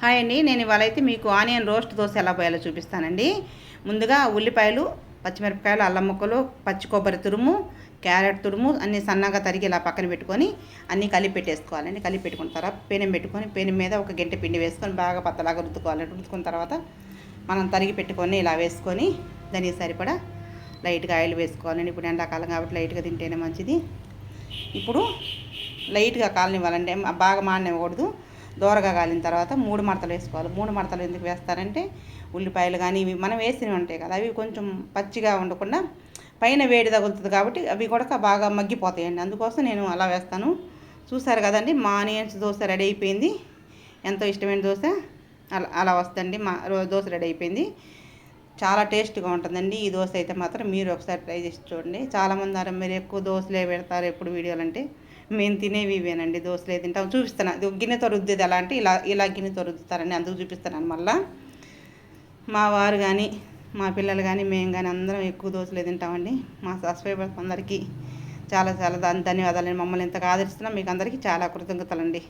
Hi అండి నేను ఇవాళ అయితే మీకు ఆనియన్ రోస్ట్ దోశ ఎలా పోయాలో చూపిస్తానండి. ముందుగా ఉల్లిపాయలు పచ్చిమిరపకాయలు అల్లం ముక్కలు పచ్చి కొబ్బరి తురుము క్యారెట్ తురుము అన్నీ సన్నగా తరిగి ఇలా పక్కన పెట్టుకొని అన్నీ కలిపి పెట్టేసుకోవాలండి. కలిపి పెట్టుకున్న తర్వాత పెనం పెట్టుకొని పెనం మీద ఒక గంట పిండి వేసుకొని బాగా పత్తలాగా రుద్దుకోవాలి. రుద్దుకున్న తర్వాత మనం తరిగి పెట్టుకొని ఇలా వేసుకొని దానికి సరిపడా లైట్గా ఆయిల్ వేసుకోవాలండి. ఇప్పుడు ఎండాకాలం కాబట్టి లైట్గా తింటేనే మంచిది. ఇప్పుడు లైట్గా కాలనివ్వాలండి. బాగా మాడనివ్వకూడదు. దోరగా కాలిన తర్వాత మూడు మడతలు వేసుకోవాలి. మూడు మడతలు ఎందుకు వేస్తారంటే ఉల్లిపాయలు కానీ ఇవి మనం వేసినవి ఉంటాయి కదా అవి కొంచెం పచ్చిగా ఉండకుండా పైన వేడి తగులుతుంది కాబట్టి అవి కూడా బాగా మగ్గిపోతాయండి. అందుకోసం నేను అలా వేస్తాను. చూసారు కదండి మా ఆనియన్స్ దోశ రెడీ అయిపోయింది. ఎంతో ఇష్టమైన దోశ. అలా అలా వస్తుంది మా దోశ రెడీ అయిపోయింది. చాలా టేస్ట్గా ఉంటుందండి. ఈ దోశ అయితే మాత్రం మీరు ఒకసారి ట్రై చేసి చూడండి. చాలామంది అన్నారు మీరు ఎక్కువ దోశలే పెడతారు ఎప్పుడు వీడియోలు? అంటే మేము తినేవి ఇవేనండి దోశలే తింటాం. చూపిస్తాను అది గిన్నెతో రుద్దేది ఎలా అంటే ఇలా ఇలా గిన్నెతో రుద్దుతారని అందుకు చూపిస్తున్నాను మళ్ళా. మా వారు కానీ మా పిల్లలు కానీ మేము కానీ అందరం ఎక్కువ దోశలే తింటామండి. మా సబ్స్క్రైబర్స్ అందరికీ చాలా చాలా ధన్- ధన్యవాదాలండి. మమ్మల్ని ఇంతగా ఆదరిస్తున్నాం మీకు అందరికీ చాలా కృతజ్ఞతలండి.